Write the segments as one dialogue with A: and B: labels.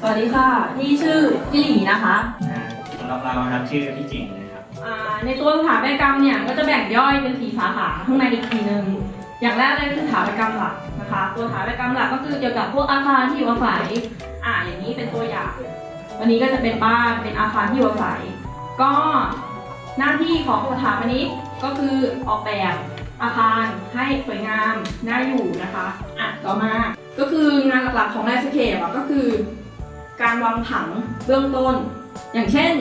A: สวัสดีค่ะ นี่ชื่อพี่หลีนะคะ
B: อ่าสำหรับเราครับชื่อพี่จิงนะครับ
A: อ่าในตัวสถาปัตยกรรมเนี่ยก็จะแบ่งย่อยเป็นสีสาขาข้างในอีกทีหนึ่งอย่างแรกเลยคือสถาปัตยกรรมหลักนะคะ ตัวสถาปัตยกรรมหลักก็คือเกี่ยวกับพวกอาคารที่อยู่อาศัยอ่าอย่างนี้เป็นตัวอย่าง วันนี้ก็จะเป็นบ้านเป็นอาคารที่อยู่อาศัย ก็หน้าที่ของสถาปนิกก็คือออกแบบอาคารให้สวยงามน่าอยู่นะคะอะต่อมาก็คืองานหลักๆของแลนด์สเคปอะก็คือ การวางผังเบื้องต้น อย่างเช่น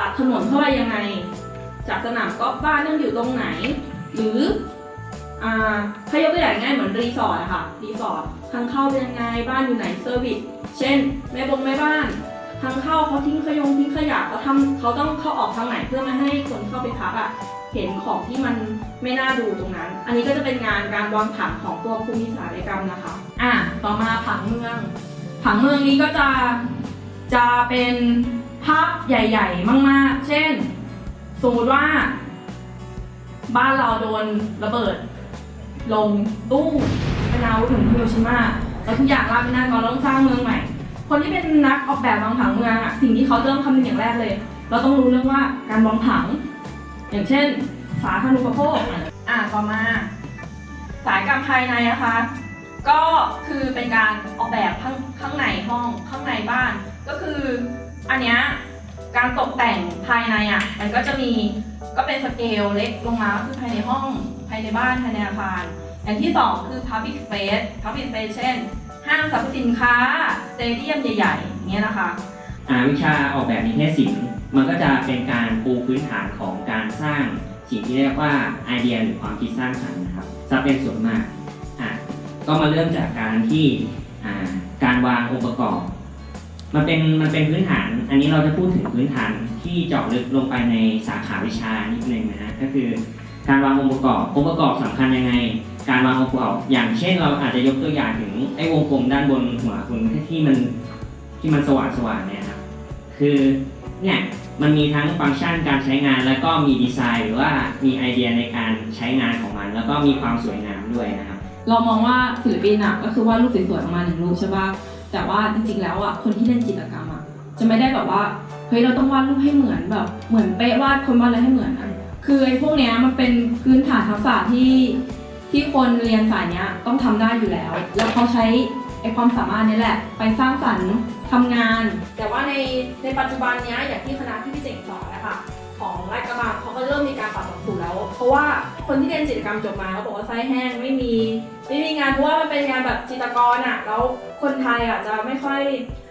A: ตัดถนนเข้าไปยังไง จากสนามกอล์ฟบ้านต้องอยู่ตรงไหน หรือถ้ายกตัวอย่างง่ายเหมือนรีสอร์ทอะค่ะ รีสอร์ททางเข้าเป็นยังไง บ้านอยู่ไหนเซอร์วิส เช่นแม่บงแม่บ้าน ทางเข้าเขาทิ้งขยงทิ้งขยะเขาทำเขาต้องเข้าออกทางไหนเพื่อไม่ให้คนเข้าไปพักอะเห็นของที่มันไม่น่าดูตรงนั้น อันนี้ก็จะเป็นงานการวางผังของตัวภูมิศาสตร์กรรมนะคะ อะ ต่อมาผังเมือง ผังเมืองนี้ก็จะจะเป็นภาพใหญ่ ๆ มาก ๆ เช่น สมมติว่า บ้านเราโดนระเบิด ลงตู้เป็นอาวุธถึงฮิโรชิมาแล้วทุกอย่างราบไปหน้ากอนเรต้องสร้างเมืองใหม่ คนที่เป็นนักออกแบบวางผังเมืองอะสิ่งที่เขาจะต้องคำนึงอย่างแรกเลย เราต้องรู้เรื่องว่าการวางผัง อย่างเช่น สาธารณูปโภคอะต่อมา สายกรรภายในนะคะ ก็คือเป็นการออกแบบข้างข้างในห้องข้างในบ้าน ก็คืออันเนี้ยการตกแต่งภายในอะมันก็จะมีก็เป็นสเกลเล็กลงมาก็คือภายในห้องภายในบ้านภายในอาคารอย่างที่สองคือ public space public space เช่น ห้างสรรพสินค้าสเตเดียมใหญ่ๆอย่างเงี้ยนะคะ
B: อ่าวิชาออกแบบนิเทศศิลป์มันก็จะเป็นการปูพื้นฐานของการสร้างสิ่งที่เรียกว่าไอเดียหรือความคิดสร้างสรรค์นะครับจะเป็นส่วนมาก ก็มาเริ่มจากการที่การวางองค์ประกอบ มันเป็นมันเป็นพื้นฐาน อันนี้เราจะพูดถึงพื้นฐานที่เจาะลึกลงไปในสาขาวิชานิดนึงนะฮะก็คือการวางองค์ประกอบองค์ประกอบสำคัญยังไง การวางองค์ประกอบ อย่างเช่น เราอาจจะยกตัวอย่างถึงไอ้วงกลมด้านบนหัวคุณที่มันที่มันสว่างสว่างเนี่ยครับคือเนี่ยมันมีทั้งฟังก์ชันการใช้งาน แล้วก็มีดีไซน์ หรือว่ามีไอเดียในการใช้งานของมัน แล้วก็มีความสวยงามด้วยนะครับ
A: เรามองว่าศิลปินอะก็คือวาดรูปสวยๆออกมาหนึ่งรูปใช่ป่ะแต่ว่าจริงๆแล้วอะคนที่เล่นจิตรกรรมอะจะไม่ได้แบบว่าเฮ้ยเราต้องวาดรูปให้เหมือนแบบเหมือนเป๊ะวาดคนวาดอะไรให้เหมือนอะคือไอ้พวกเนี้ยมันเป็นพื้นฐานทักษะที่ที่คนเรียนสายเนี้ยต้องทำได้อยู่แล้ว แล้วเขาใช้ไอ้ความสามารถนี้แหละ ไปสร้างสรรค์ ทำงาน แต่ว่าในในปัจจุบันเนี้ยอย่างที่คณะที่พี่เจ๋งสอนนะคะของราชกระบังเขาก็เริ่มมีการปรับหลักสูตรแล้ว เพราะว่าคนที่เรียนจิตรกรรมจบมาเขาบอกว่าไส้แห้งไม่มีไม่มีงานเพราะว่ามันเป็นงานแบบจิตรกรอะแล้วคนไทยอะจะไม่ค่อย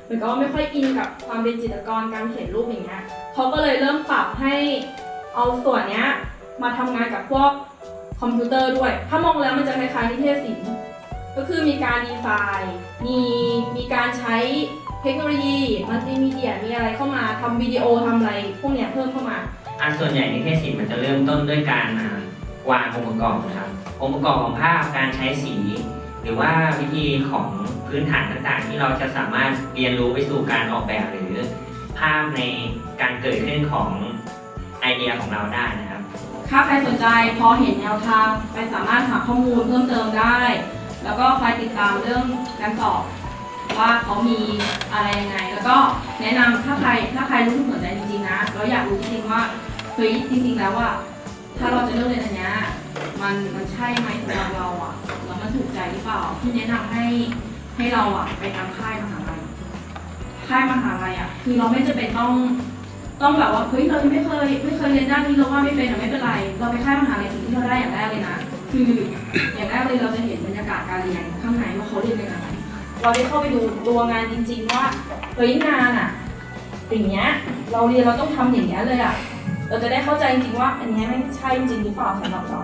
A: เหมือนกับว่าไม่ค่อยอินกับความเป็นจิตรกรการเขียนรูปอย่างเงี้ยเขาก็เลยเริ่มปรับให้เอาส่วนเนี้ยมาทำงานกับพวกคอมพิวเตอร์ด้วย ถ้ามองแล้วมันจะคล้ายๆนิเทศศิลป์ก็คือมีการดีไซน์มีมีการใช้ เทคโนโลยีมัลติมีเดียมีอะไรเข้ามาทำวิดีโอทำอะไรพวกเนี้ยเพิ่มเข้ามา
B: อันส่วนใหญ่นิเทศศิลป์มันจะเริ่มต้นด้วยการอ่าวางองค์ประกอบนะครับองค์ประกอบของภาพการใช้สี หรือว่าวิธีของพื้นฐานต่างๆ ที่เราจะสามารถเรียนรู้ไปสู่การออกแบบหรือภาพในการเกิดขึ้นของไอเดียของเราได้นะครับ
A: ถ้าใครสนใจพอเห็นแนวทางไปสามารถหาข้อมูลเพิ่มเติมได้ แล้วก็คอยติดตามเรื่องการสอบ ว่าเขามีอะไรยังไง แล้วก็แนะนำถ้าใครถ้าใครรู้สึกสนใจจริงๆนะแล้วอยากรู้จริงๆว่าเฮ้ยจริง ๆ แล้วว่าถ้าเราจะเลือกเรียนอันเนี้ยมันมันใช่ไหมสำหรับเราอะแล้วมันถูกใจหรือเปล่าที่แนะนำให้ให้เราอะไปทางค่ายมหาลัยค่ายมหาลัยอะคือเราไม่จำเป็นต้อง ต้องแบบว่าเฮ้ยเรายังไม่เคยไม่เคยเรียนด้านนี้เราว่าไม่เป็นอะไม่เป็นไร เราไปค่ายมหาลัยสิ่งที่เราได้อย่างแรกเลยนะ คืออย่างแรกเลยเราจะเห็นบรรยากาศการเรียนข้างในว่าเขาเรียนยังไง เราได้เข้าไปดูตัวงานจริง ๆ ว่าเฮ้ยงานอะอย่างเงี้ยเราเรียนเราต้องทำอย่างเงี้ยเลยอะเราจะได้เข้าใจจริงๆว่า อันเนี้ยไม่ใช่จริงหรือเปล่าสำหรับเรา